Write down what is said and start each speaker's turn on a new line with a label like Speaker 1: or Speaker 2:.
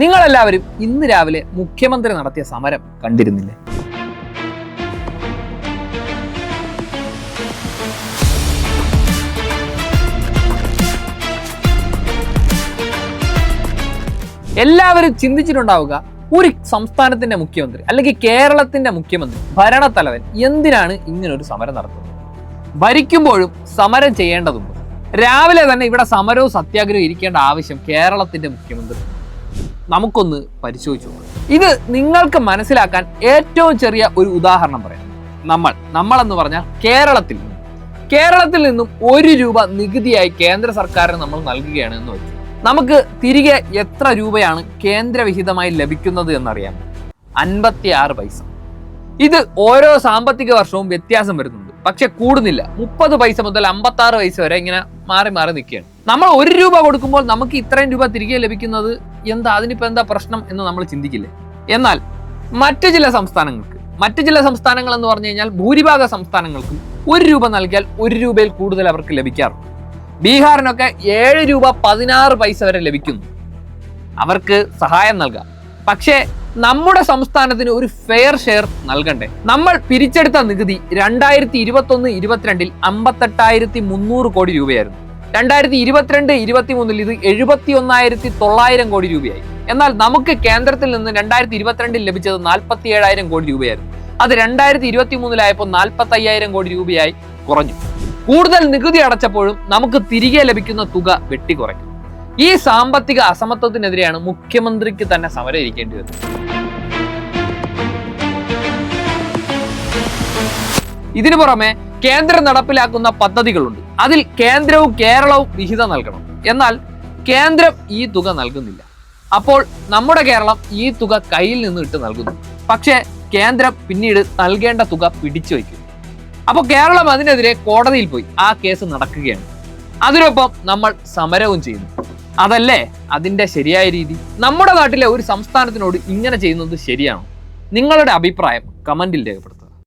Speaker 1: നിങ്ങളെല്ലാവരും ഇന്ന് രാവിലെ മുഖ്യമന്ത്രി നടത്തിയ സമരം കണ്ടിരുന്നില്ലേ? എല്ലാവരും ചിന്തിച്ചിട്ടുണ്ടാവുക ഒരു സംസ്ഥാനത്തിന്റെ മുഖ്യമന്ത്രി അല്ലെങ്കിൽ കേരളത്തിന്റെ മുഖ്യമന്ത്രി ഭരണത്തലവൻ എന്തിനാണ് ഇങ്ങനെ ഒരു സമരം നടത്തുന്നത്? ഭരിക്കുമ്പോഴും സമരം ചെയ്യേണ്ടതുണ്ട്. രാവിലെ തന്നെ ഇവിടെ സമരവും സത്യാഗ്രഹവും ഇരിക്കേണ്ട ആവശ്യം കേരളത്തിന്റെ മുഖ്യമന്ത്രി നമുക്കൊന്ന് പരിശോധിച്ചു ഇത് നിങ്ങൾക്ക് മനസ്സിലാക്കാൻ ഏറ്റവും ചെറിയ ഒരു ഉദാഹരണം പറയാം. നമ്മൾ നമ്മളെന്ന് പറഞ്ഞാൽ കേരളത്തിൽ കേരളത്തിൽ നിന്നും ഒരു രൂപ നികുതിയായി കേന്ദ്ര സർക്കാരിന് നമ്മൾ നൽകുകയാണ് എന്ന് വെച്ചു നമുക്ക് തിരികെ എത്ര രൂപയാണ് കേന്ദ്രവിഹിതമായി ലഭിക്കുന്നത് എന്നറിയാം. അൻപത്തി ആറ് പൈസ. ഇത് ഓരോ സാമ്പത്തിക വർഷവും വ്യത്യാസം വരുന്നുണ്ട്. പക്ഷെ കൂടുന്നില്ല. മുപ്പത് പൈസ മുതൽ അമ്പത്തി ആറ് പൈസ വരെ ഇങ്ങനെ മാറി മാറി നിൽക്കുകയാണ്. നമ്മൾ ഒരു രൂപ കൊടുക്കുമ്പോൾ നമുക്ക് ഇത്രയും രൂപ തിരികെ ലഭിക്കുന്നത് എന്താ അതിനിപ്പോൾ എന്താ പ്രശ്നം എന്ന് നമ്മൾ ചിന്തിക്കില്ലേ? എന്നാൽ മറ്റു ചില സംസ്ഥാനങ്ങൾക്ക് മറ്റു ചില സംസ്ഥാനങ്ങൾ എന്ന് പറഞ്ഞു കഴിഞ്ഞാൽ ഭൂരിഭാഗ സംസ്ഥാനങ്ങൾക്കും ഒരു രൂപ നൽകിയാൽ ഒരു രൂപയിൽ കൂടുതൽ അവർക്ക് ലഭിക്കാറുണ്ട്. ബീഹാറിനൊക്കെ ഏഴ് രൂപ പതിനാറ് പൈസ വരെ ലഭിക്കുന്നു അവർക്ക് സഹായം നൽകാം. പക്ഷേ നമ്മുടെ സംസ്ഥാനത്തിന് ഒരു ഫെയർ ഷെയർ നൽകണ്ടേ? നമ്മൾ പിരിച്ചെടുത്ത നികുതി രണ്ടായിരത്തി ഇരുപത്തി ഒന്ന് ഇരുപത്തിരണ്ടിൽ അമ്പത്തെട്ടായിരത്തി മുന്നൂറ് കോടി രൂപയായിരുന്നു. രണ്ടായിരത്തി ഇരുപത്തിരണ്ട് ഇരുപത്തി മൂന്നിൽ ഇത് എഴുപത്തി ഒന്നായിരത്തി തൊള്ളായിരം കോടി രൂപയായി. എന്നാൽ നമുക്ക് കേന്ദ്രത്തിൽ നിന്ന് രണ്ടായിരത്തി ഇരുപത്തിരണ്ടിൽ ലഭിച്ചത് നാൽപ്പത്തി ഏഴായിരം കോടി രൂപയായിരുന്നു. അത് രണ്ടായിരത്തി ഇരുപത്തി മൂന്നിലായപ്പോൾ നാൽപ്പത്തി അയ്യായിരം കോടി രൂപയായി കുറഞ്ഞു. കൂടുതൽ നികുതി അടച്ചപ്പോഴും നമുക്ക് തിരികെ ലഭിക്കുന്ന തുക വെട്ടിക്കുറയ്ക്കും. ഈ സാമ്പത്തിക അസമത്വത്തിനെതിരെയാണ് മുഖ്യമന്ത്രിക്ക് തന്നെ സമരം ഇരിക്കേണ്ടി വരുന്നത്. ഇതിനു പുറമെ കേന്ദ്രം നടപ്പിലാക്കുന്ന പദ്ധതികളുണ്ട്. അതിൽ കേന്ദ്രവും കേരളവും വിഹിതം നൽകണം. എന്നാൽ കേന്ദ്രം ഈ തുക നൽകുന്നില്ല. അപ്പോൾ നമ്മുടെ കേരളം ഈ തുക കയ്യിൽ നിന്ന് ഇട്ട് നൽകുന്നു. പക്ഷേ കേന്ദ്രം പിന്നീട് നൽകേണ്ട തുക പിടിച്ചു വയ്ക്കും അപ്പോൾ കേരളം അതിനെതിരെ കോടതിയിൽ പോയി ആ കേസ് നടക്കുകയാണ്. അതിനൊപ്പം നമ്മൾ സമരവും ചെയ്യുന്നു. അതല്ലേ അതിന്റെ ശരിയായ രീതി? നമ്മുടെ നാട്ടിലെ ഒരു സംസ്ഥാനത്തിനോട് ഇങ്ങനെ ചെയ്യുന്നത് ശരിയാണോ? നിങ്ങളുടെ അഭിപ്രായം കമന്റിൽ രേഖപ്പെടുത്തും